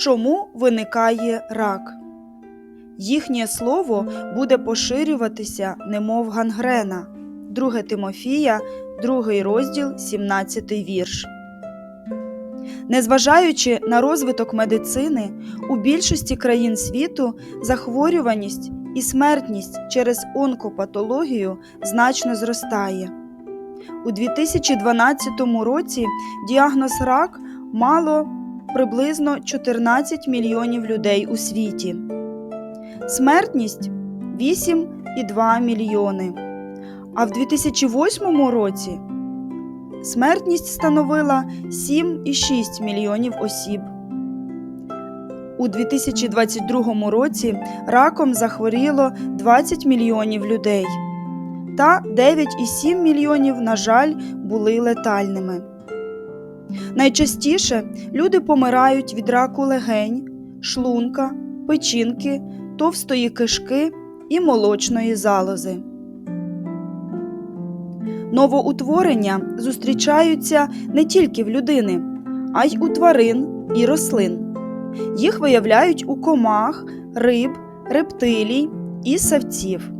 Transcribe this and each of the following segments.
чому виникає рак. Їхнє слово буде поширюватися, немов гангрена. 2 Тимофія, 2 розділ, 17 вірш. Незважаючи на розвиток медицини, у більшості країн світу захворюваність і смертність через онкопатологію значно зростає. У 2012 році діагноз рак мало приблизно 14 мільйонів людей у світі. Смертність 8,2 мільйони. А в 2008 році смертність становила 7,6 мільйонів осіб. У 2022 році раком захворіло 20 мільйонів людей, та 9,7 мільйонів, на жаль, були летальними. Найчастіше люди помирають від раку легень, шлунка, печінки, товстої кишки і молочної залози. Новоутворення зустрічаються не тільки в людини, а й у тварин і рослин. Їх виявляють у комах, риб, рептилій і савців.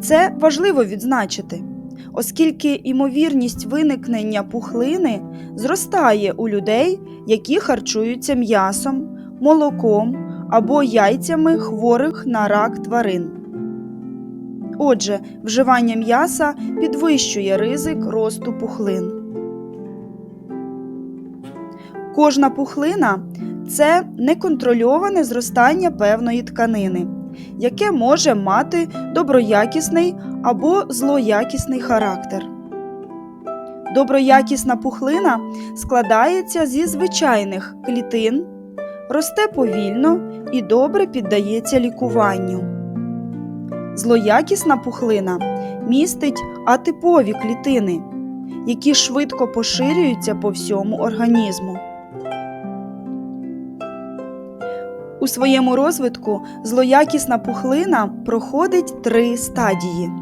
Це важливо відзначити, оскільки імовірність виникнення пухлини зростає у людей, які харчуються м'ясом, молоком або яйцями хворих на рак тварин. Отже, вживання м'яса підвищує ризик росту пухлин. Кожна пухлина це неконтрольоване зростання певної тканини, яке може мати доброякісний або злоякісний характер. Доброякісна пухлина складається зі звичайних клітин, росте повільно і добре піддається лікуванню. Злоякісна пухлина містить атипові клітини, які швидко поширюються по всьому організму. У своєму розвитку злоякісна пухлина проходить три стадії.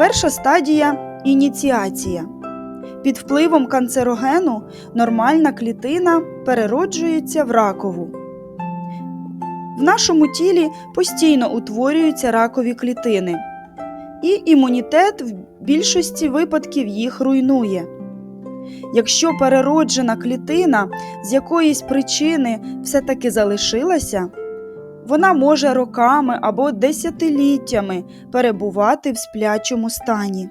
Перша стадія ініціація. Під впливом канцерогену нормальна клітина перероджується в ракову. В нашому тілі постійно утворюються ракові клітини, і імунітет в більшості випадків їх руйнує. Якщо перероджена клітина з якоїсь причини все-таки залишилася, вона може роками або десятиліттями перебувати в сплячому стані.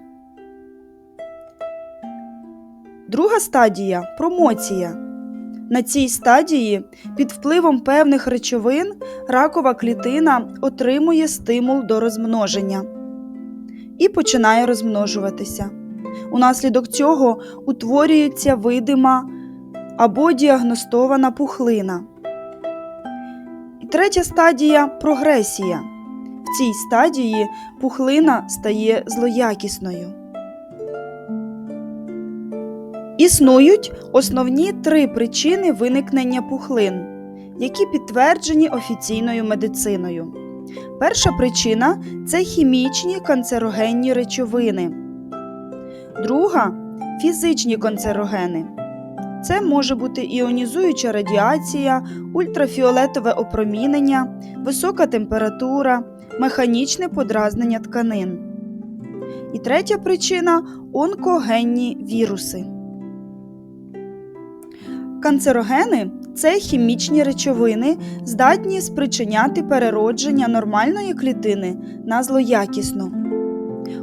Друга стадія промоція. На цій стадії під впливом певних речовин ракова клітина отримує стимул до розмноження і починає розмножуватися. Унаслідок цього утворюється видима або діагностована пухлина. Третя стадія прогресія. В цій стадії пухлина стає злоякісною. Існують основні три причини виникнення пухлин, які підтверджені офіційною медициною. Перша причина це хімічні канцерогенні речовини. Друга фізичні канцерогени. Це може бути іонізуюча радіація, ультрафіолетове опромінення, висока температура, механічне подразнення тканин. І третя причина онкогенні віруси. Канцерогени це хімічні речовини, здатні спричиняти переродження нормальної клітини на злоякісну.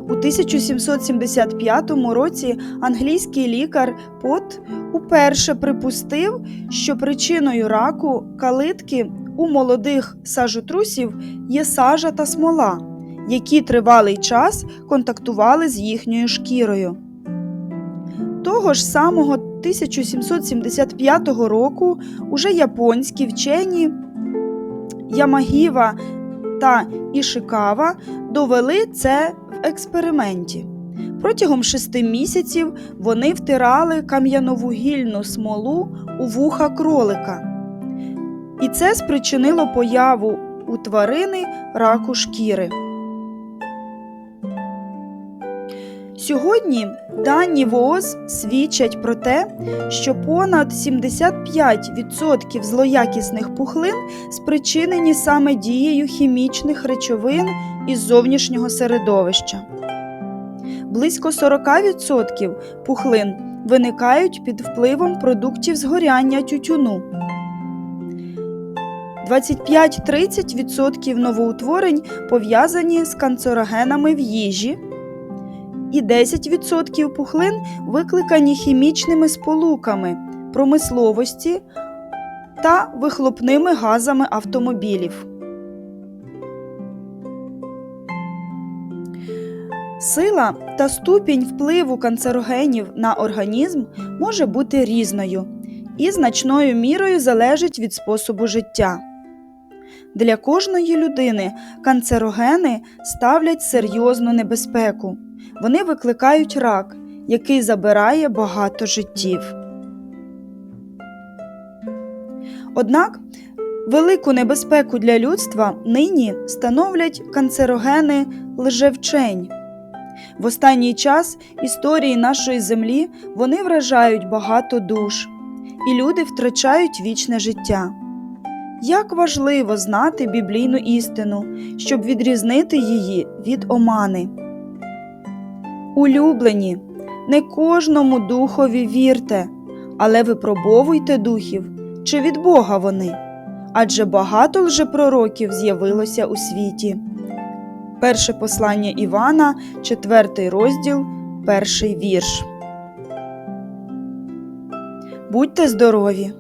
У 1775 році англійський лікар Пот уперше припустив, що причиною раку калитки у молодих сажотрусів є сажа та смола, які тривалий час контактували з їхньою шкірою. Того ж самого 1775 року уже японські вчені Ямагіва та Ішикава довели це експерименті. Протягом шести місяців вони втирали кам'яновугільну смолу у вуха кролика. І це спричинило появу у тварини раку шкіри. Сьогодні дані ВООЗ свідчать про те, що понад 75% злоякісних пухлин спричинені саме дією хімічних речовин із зовнішнього середовища. Близько 40% пухлин виникають під впливом продуктів згоряння тютюну. 25-30% новоутворень пов'язані з канцерогенами в їжі, і 10% пухлин викликані хімічними сполуками промисловості та вихлопними газами автомобілів. Сила та ступінь впливу канцерогенів на організм може бути різною і значною мірою залежить від способу життя. Для кожної людини канцерогени ставлять серйозну небезпеку. Вони викликають рак, який забирає багато життів. Однак велику небезпеку для людства нині становлять канцерогени лжевчень. В останній час історії нашої землі вони вражають багато душ, і люди втрачають вічне життя. Як важливо знати біблійну істину, щоб відрізнити її від омани. Улюблені, не кожному духові вірте, але випробовуйте духів, чи від Бога вони, адже багато лжепророків з'явилося у світі. Перше послання Івана, 4 розділ, перший вірш. Будьте здорові!